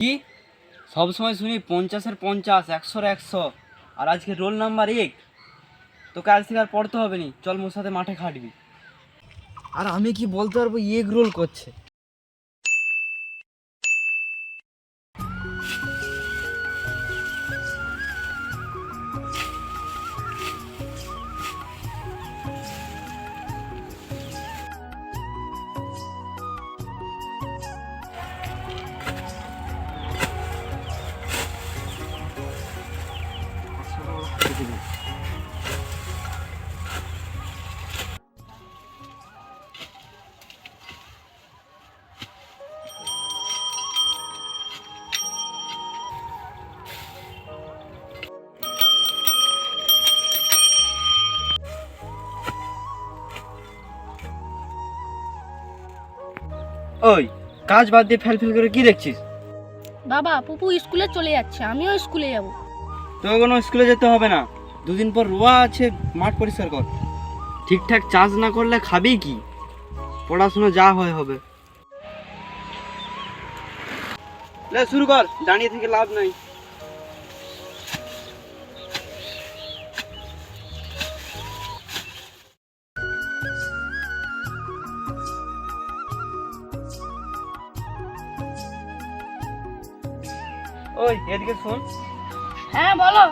কি? সবসময় শুনি পঞ্চাশের পঞ্চাশ, একশোর একশো। আর আজকে রোল নাম্বার এক তোকে আজ থেকে আর পড়তে হবে নি। চল মোর সাথে মাঠে খাটবি। আর আমি কি বলতে পারব, এগ রোল করছে। ওই কাজ বাদ দিয়ে ফেল ফেল করে কি দেখছিস? বাবা পুপু স্কুলে চলে যাচ্ছে আমিও স্কুলে যাব। তোকে কোনো স্কুলে যেতে হবে না। দুদিন পর রোয়া আছে, মাঠ পরিষ্কার কর। ঠিকঠাক চাষ না করলে খাবি কি? পড়াশোনা যা হয় হবে। লে, শুরু কর, দাঁড়িয়ে থেকে লাভ নাই। ওই, এদিকে শোন। হ্যাঁ বলো।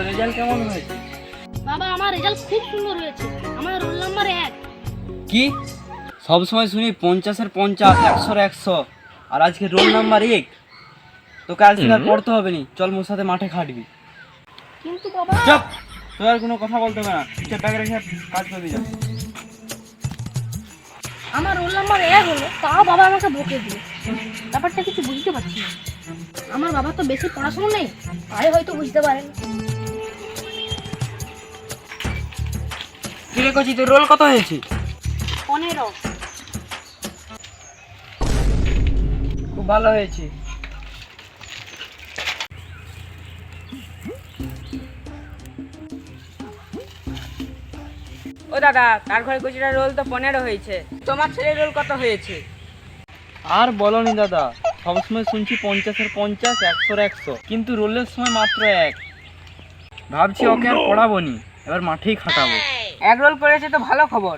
তোর রেজাল্ট কেমন হয়েছে? বাবা আমার রেজাল্ট খুব সুন্দর হয়েছে। আমার রোল নাম্বার এক। কি? সব সময় শুনি পঞ্চাশের পঞ্চাশ একশোর একশো। আর আজকে রোল নাম্বার এক। তোকে আজ থেকে আর পড়তে হবে নি। চল মোর সাথে মাঠে খাটবি। কিন্তু বাবা চপ! তোর আর কোনো কথা বলতে হবে না। চল ব্যাগ রেখে কাজ করবি যা। আমার রোল নাম্বার এক হলো তাও বাবা আমাকে বকে দিল। ব্যাপারটা কিছু বুঝতে পারছি না। আমার বাবা তো বেশি পড়াশোনা নেই তাই হয়তো বুঝতে পারেন। কি রে কচি তোর রোল কত হয়েছে? পনেরো। খুব ভালো হয়েছে। ও দাদা তার ঘরে কচিটার রোল তো পনেরো হয়েছে। তোমার ছেলের রোল কত হয়েছে? আর বলনি দাদা সবসময় শুনছি পঞ্চাশের পঞ্চাশ একশোর একশো কিন্তু রোলের সময় মাত্র এক। ভাবছি ওকে আর পড়াবো নি এবার মাঠেই খাটাবো। এক রোল করেছে তো ভালো খবর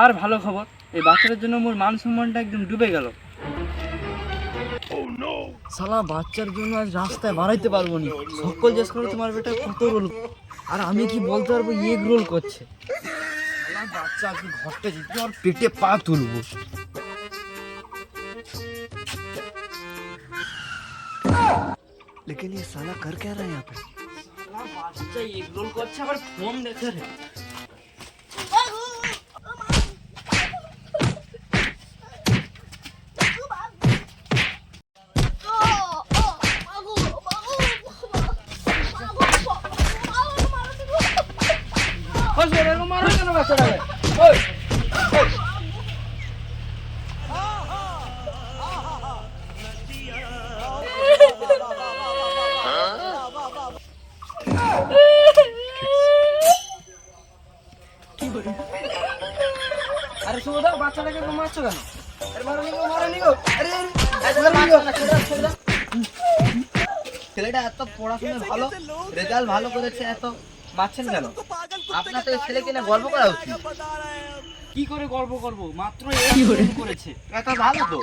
আর ভালো খবর এই বাচ্চাটার জন্য মোর মান সম্মানটা একদম ডুবে গেল সালা বাচ্চার জন্য আজ রাস্তায় বাড়াইতে পারবো নি সকল জিজ্ঞেস করে তোমার বেটা কত রোল আর আমি কি বলতে পারবো এগ রোল করছে শালা বাচ্চা আজকে ঘরটা যেতে আর পেটে পা তুলবো लेकिन ये साला कर क्या रहा है यहाँ पे বাচ্চা এগ রোল করছে আবার ফোন দেখে Ah! আরে সুবোধা বাচ্চাটাকে তো মারছো কেন? আরে মারো নিগো মারো নিগো আরে আরে মারছো না ছেড়ে দাও, ছেড়ে দাও। ছেলেটা এত পড়াশোনায় ভালো রেজাল্ট ভালো করেছে এত মারছেন কেন? আপনার তো ছেলে ছেলেকে না গর্ব করা উচিত। কি করে গর্ব করব? মাত্র রোল করেছে। এত ভালো তো।